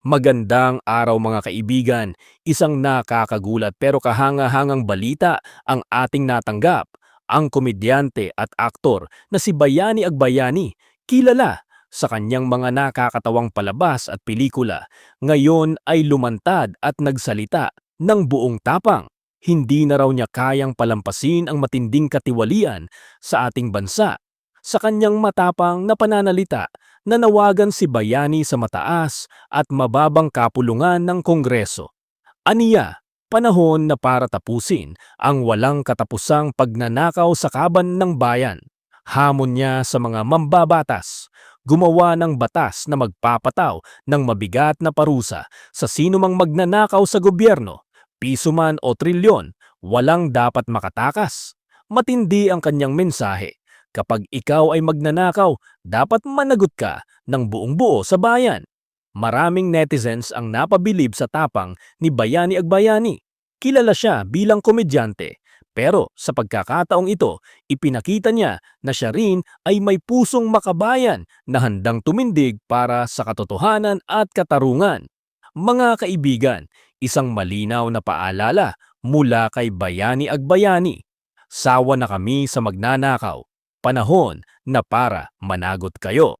Magandang araw mga kaibigan. Isang nakakagulat pero kahanga-hangang balita ang ating natanggap. Ang komedyante at aktor na si Bayani Agbayani, kilala sa kanyang mga nakakatawang palabas at pelikula, ngayon ay lumantad at nagsalita ng buong tapang. Hindi na raw niya kayang palampasin ang matinding katiwalian sa ating bansa. Sa kanyang matapang na pananalita, nanawagan si Bayani sa mataas at mababang kapulungan ng Kongreso. Aniya, panahon na para tapusin ang walang katapusang pagnanakaw sa kaban ng bayan. Hamon niya sa mga mambabatas, gumawa ng batas na magpapataw ng mabigat na parusa sa sinumang magnanakaw sa gobyerno, piso man o trilyon, walang dapat makatakas. Matindi ang kanyang mensahe. Kapag ikaw ay magnanakaw, dapat managot ka ng buong buo sa bayan. Maraming netizens ang napabilib sa tapang ni Bayani Agbayani. Kilala siya bilang komedyante, pero sa pagkakataong ito, ipinakita niya na siya rin ay may pusong makabayan na handang tumindig para sa katotohanan at katarungan. Mga kaibigan, isang malinaw na paalala mula kay Bayani Agbayani. Sawa na kami sa magnanakaw. Panahon na para managot kayo.